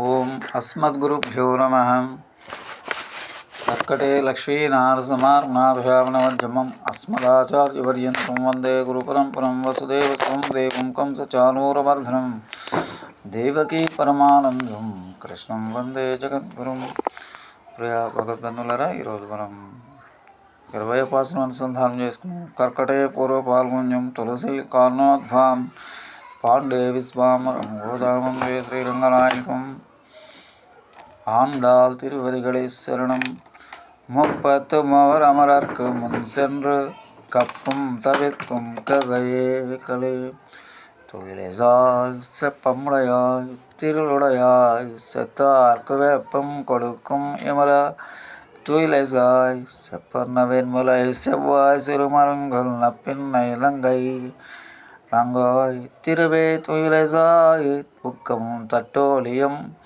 ఓం అస్మద్గురుభ్యో నమ. అక్కటే లక్ష్మీనారసమార్నాభ్యామనమధ్యమం అస్మదాచార్యవర్యంతం వందే గురుపరంపరం వసుదేవస్వం దేవం కంసచానూరవర్ధనం దేవకీ పరమానందం. కృష్ణం వందే జగద్గురు. ప్రియా భగవద్బంధులరా ఈరోజు మనం ఇరవై ఉపాసన అనుసంధానం చేసుకున్నాం. కర్కటే పూర్వ పాల్గొన్యం తులసి కార్ణోద్భాం పాండే విశ్వామరం గోదామం శ్రీరంగనాయకం. ஆண்டாள் திருவடிகளை சரணம். முப்பத்து மவர் அமரர்க்கு முன் சென்று கப்பும் தவிர்க்கும் கதையே கலை. தொழிலேசாய் செப்பமுடையாய் திருளுடையாய் செத்தார்க்கு வெப்பம் கொடுக்கும் இமல துயிலேசாய் செப்பர்ணவின் முலை செவ்வாய் சிறுமரங்கள் நப்பின்னை இலங்கை. ரங்காய் திருவே துயிலேசாய் புக்கமும் தட்டோலியம்.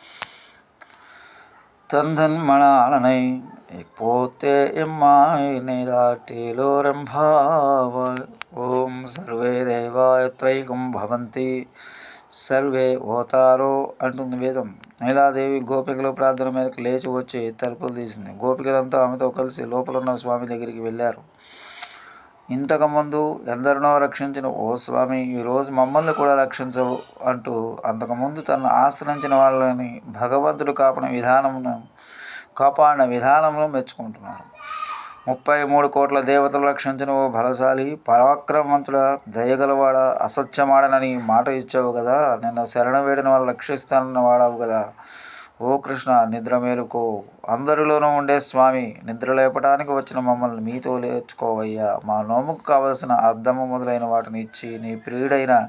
தந்தன் மணாளனை இப்போத்தே எம்மாய் நீராட்டிலோரம்பாவாய் ఓం సర్వే దేవాయత్రైకం భవంతి సర్వే ఓతారో అంటుంది వేదం నీలాదేవి గోపికల ప్రార్థన మేరకు లేచి వచ్చి తలుపులు తీసింది గోపికలంతా ఆమెతో కలిసి లోపల ఉన్న స్వామి దగ్గరికి వెళ్ళారు ఇంతకుముందు ఎందరినో రక్షించిన ఓ స్వామి ఈరోజు మమ్మల్ని కూడా రక్షించవు అంటూ అంతకుముందు తను ఆశ్రయించిన వాళ్ళని భగవంతుడు కాపాడిన విధానమును కాపాడిన విధానంలో మెచ్చుకుంటున్నారు. ముప్పై మూడు కోట్ల దేవతలు రక్షించిన ఓ బలశాలి పరాక్రమవంతుడ దయగలవాడ అసత్యమాడనని మాట ఇచ్చావు కదా నిన్న శరణ వేడిన వాళ్ళు రక్షిస్తానన్న వాడావు కదా. ఓ కృష్ణ నిద్ర మేలుకో. అందరిలోనూ ఉండే స్వామి నిద్ర లేపడానికి వచ్చిన మమ్మల్ని మీతో లేచుకోవయ్యా. మా నోముకు కావలసిన అద్దము మొదలైన వాటిని ఇచ్చి నీ ప్రియుడైన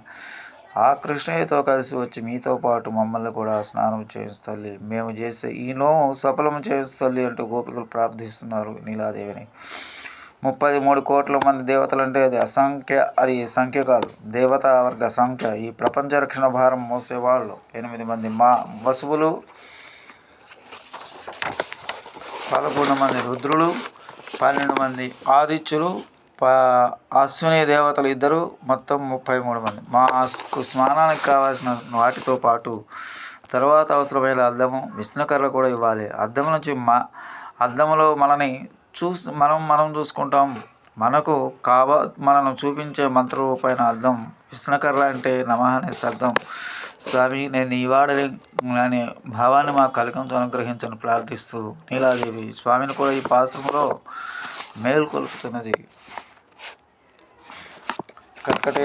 ఆ కృష్ణయ్యతో కలిసి వచ్చి మీతో పాటు మమ్మల్ని కూడా స్నానం చేయిస్తల్లి మేము చేసే ఈ నోము సఫలం చేయిస్తల్లి అంటూ గోపికలు ప్రార్థిస్తున్నారు నీలాదేవిని. ముప్పై మూడు కోట్ల మంది దేవతలు అంటే అది అసంఖ్య అది సంఖ్య కాదు. దేవతా వర్గ సంఖ్య. ఈ ప్రపంచ రక్షణ భారం మోసేవాళ్ళు. ఎనిమిది మంది మా వసువులు పదకొండు మంది రుద్రులు పన్నెండు మంది ఆదిత్యులు ప అశ్విని దేవతలు ఇద్దరు మొత్తం ముప్పై మూడు మంది మా స్నానానికి కావాల్సిన వాటితో పాటు తర్వాత అవసరమైన అద్దము విష్ణుకర్ర కూడా ఇవ్వాలి. అద్దం నుంచి మా అద్దములో మనని చూసి మనం మనం చూసుకుంటాం. మనకు కావ మనను చూపించే మంత్రరూపమైన అర్థం విష్ణుకర్ర అంటే నమ అనే శబ్దం. స్వామి నేను ఈవాడని అనే భావాన్ని మా కలికంతో అనుగ్రహించని ప్రార్థిస్తూ నీలాదేవి స్వామిని కూడా ఈ పాశ్రమంలో మేల్కొల్పుతున్నది. కక్కటే